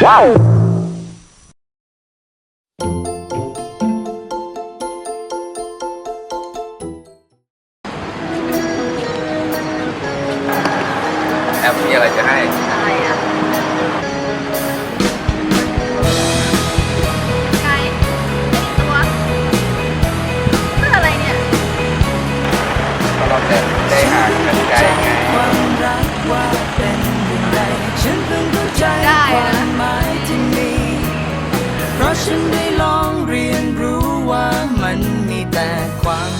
แอปมีอะไรจะให้ ฉันได้ลองเรียนรู้ว่ามันมีแต่ความ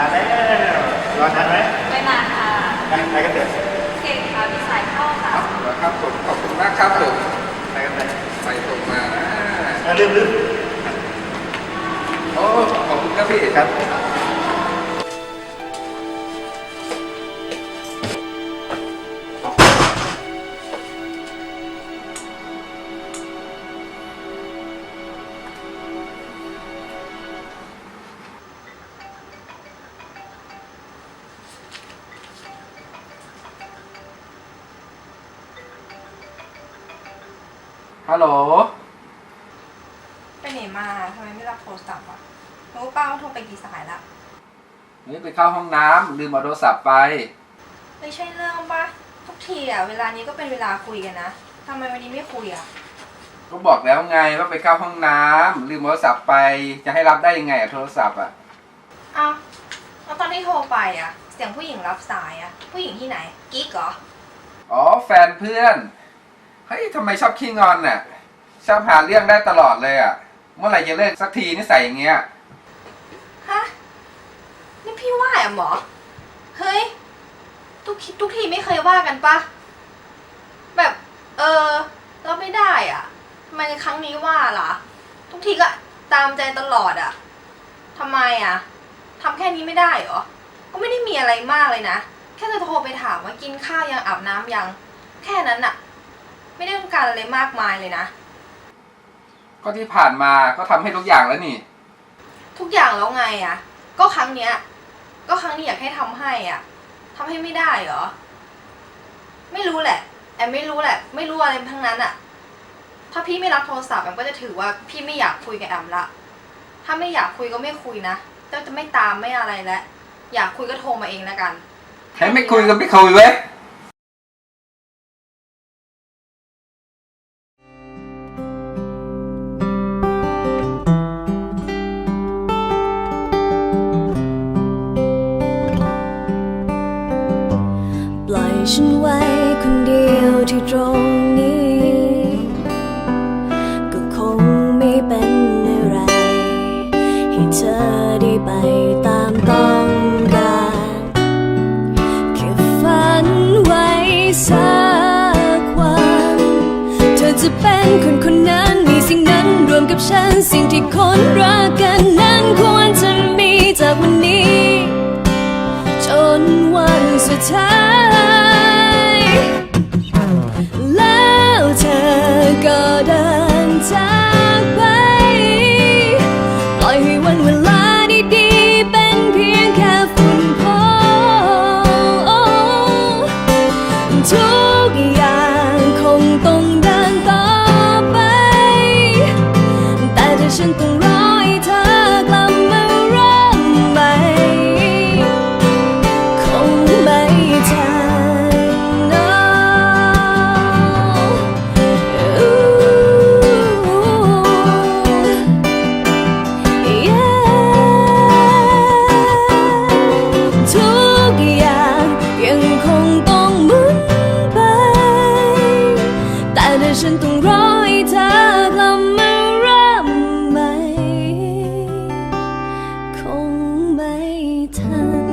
นานแล้วรอนานไหมไม่นานค่ะไปไปกันเถอะเก่งค่ะมีสายเข้าค่ะครับผมขอบคุณมากครับผมไปกันเถอะไปตรงมานะเออลืมลืมโอ้ขอบคุณครับพี่ครับ ฮัลโหล ไปไหนมาทำไมไม่รับโทรศัพท์อะรู้เปล่าว่าโทรไปกี่สายละนี่ไปเข้าห้องน้ำลืมเอาโทรศัพท์ไป ไม่ใช่เรื่องปะทุกทีอะเวลานี้ก็เป็นเวลาคุยกันนะทำไมวันนี้ไม่คุยอะก็บอกแล้วไงว่าไปเข้าห้องน้ำลืมเอาโทรศัพท์ไป จะให้รับได้ยังไงอะโทรศัพท์อะอ้าวแล้วตอนที่โทรไปอะ เสียงผู้หญิงรับสายอะ ผู้หญิงที่ไหนกิ๊กเหรออ๋อแฟนเพื่อน เฮ้ยทำไมชอบขี้งอนน่ะ ชอบหาเรื่องได้ตลอดเลยอะเมื่อไหร่จะเลิกสักทีนิสัยอย่างเงี้ย ฮะ นี่พี่ว่าอะหมอ เฮ้ย ทุกทีทุกทีไม่เคยว่ากันปะ แบบ เออเราไม่ได้อะทำไมครั้งนี้ว่าล่ะ ทุกทีก็ตามใจตลอดอะทำไมอะทำแค่นี้ไม่ได้เหรอ ก็ไม่ได้มีอะไรมากเลยนะ แค่จะโทรไปถามว่ากินข้าวยังอาบน้ำยัง แค่นั้นอะ ไม่ได้ต้องการอะไรมากมายเลยนะ ก็ที่ผ่านมาก็ทำให้ทุกอย่างแล้วนี่ ทุกอย่างแล้วไงอะก็ครั้งเนี้ย ก็ครั้งนี้อยากให้ทำให้อะทำให้ไม่ได้เหรอ ไม่รู้แหละ แอมไม่รู้แหละ ไม่รู้อะไรทั้งนั้นอะถ้าพี่ไม่รับโทรศัพท์แอมก็จะถือว่าพี่ไม่อยากคุยกับแอมละ ถ้าไม่อยากคุยก็ไม่คุยนะจะจะไม่ตามไม่อะไรแล้วอยากคุยก็โทรมาเองแล้วกันให้ไม่คุยก็ไม่คุยเว้ย ไปตามต้องการแค่ฝันไว้สักวันเธอจะเป็นคนคนนั้นมีสิ่งนั้นรวมกับฉันสิ่งที่คนรักกันนั้นควรจะมีจากวันนี้ จนวันสุดท้าย ฉันต้องรอให้เธอกลับมาร่มใม่คงไม่ทัน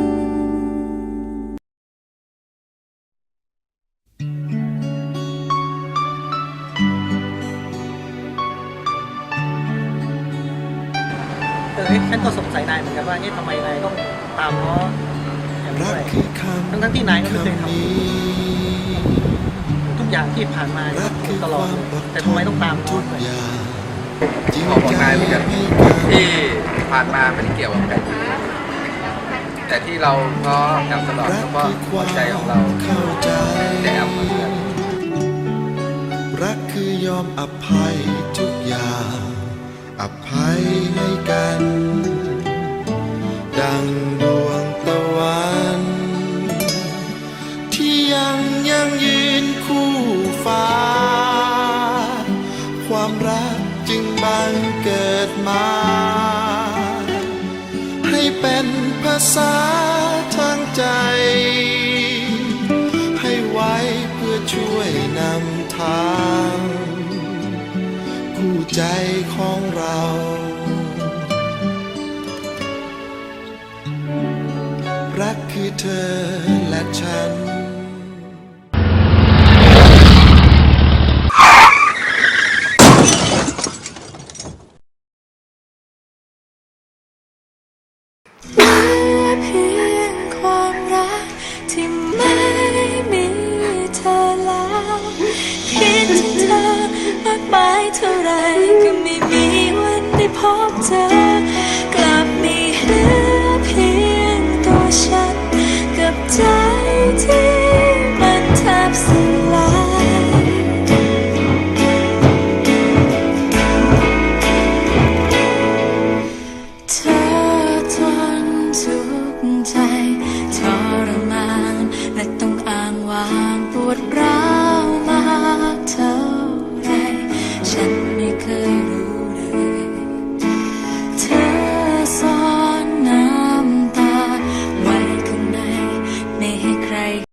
เออฉันก็สงสัยนายเหมือนกันว่านี่ะทำไมนายต้องตามเขาไปด้วยทั้งๆที่นายก็ไม่เคยทำ ที่ผ่านมาเนี่ยก็ตลอดเลยแต่ทำไมต้องตามง้อด้วยบอกบอกนายเหมือนกันที่ผ่านมาไม่ได้เกี่ยวกับแฟนแต่ที่เราง้อแอมตลอดก็เพราะหัวใจของเราเข้าใจแต่แอมมาเพื่อนรักคือยอมอภัยทุกอย่าง อภัยให้กัน ดัง ษาทางใจ ให้ไว้เพื่อช่วยนำทาง คู่ใจของเรารักคือเธอและฉัน เท่าไรก็ไม่มีวันได้พบเธอ กลับมีเหลือเพียงตัวฉัน กับใจที่มันแทบสลายเธอทนทุกข์ใจทรมานและต้องอ้างว้างปวดร้า